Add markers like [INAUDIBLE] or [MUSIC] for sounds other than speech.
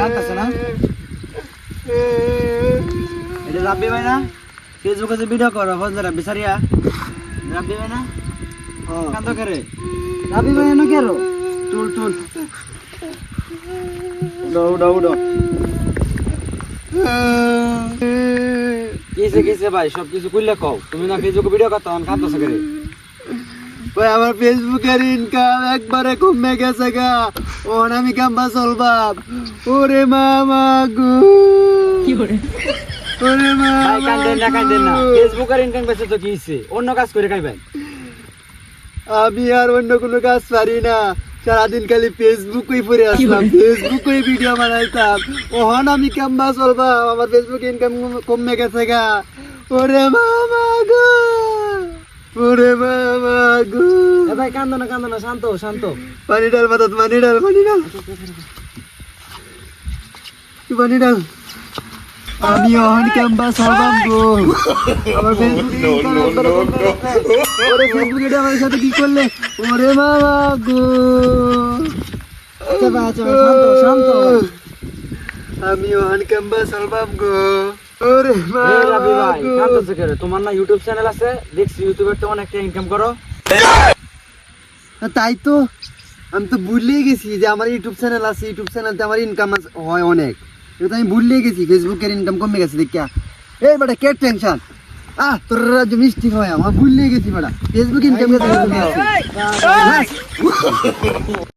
কাঁদতেছে না? এটা রাব্বি ভাই না? ফেসবুকে যে ভিডিও করো ফজলে রাব্বি সারিয়া। রাব্বি ভাই না? কান্দ করে। রাব্বি ভাই না কেরো? টুল টুল উড়ো উড়ো উড়ো। কিসে কিসে ভাই? সব কিছু কইলে কও। তুমি না ফেসবুকে ভিডিও করতে তখন কাঁদতেছে করে? ভাই আমার ফেসবুকের ইনকাম একবারে কমে গেছে গা। ওন আমি কাম্বা চলবাম ওরে মামা গো। ওরে ভাই মামা কান্দেন না কান্দেন না। গো। ফেসবুকের ইনকাম বেঁচে তো কি হইছে? অন্য কাজ করে খাইবেন। আমি আর অন্য কোনো কাজ পারি না। সারাদিন খালি ফেসবুকই পড়ে আসলাম ফেসবুকই ভিডিও বানাইতাম। ওহন আমি কাম্বা চলবাম আমার ফেসবুক ইনকাম কমে গেছে গা। ওরে মামা গো। ওরে এ ভাই কান্দো না কান্দো না শান্ত শান্ত। পানি ডাল মাথাত পানি ডাল পানি ডাল। পানি ডাল? আমি অহন ক্যাম্পা সরবাম গো। আমার [LAUGHS] ফেসবুকে ওরে ফেসবুকে এটা আমার সাথে কি করলে? ওরে মামা গো। আমি অহন ওরে মামা তোমার না ইউটিউব চ্যানেল আছে দেখছি ইউটিউবের তো অনেকটা ইনকাম করো। তাই তো। আমি তো ভুলেই গেছি যে আমার ইউটিউব চ্যানেল আছে ইউটিউব চ্যানেলতে আমার ইনকাম হয় অনেক। এটা তো আমি ভুলেই গেছি ফেসবুকের ইনকাম কমে গেছে দেখিয়া। এই বেটা কে টেনশন আহ তোর রাজ্য মিষ্টি হয় আমার ভুলেই গেছি বেটা। Facebook income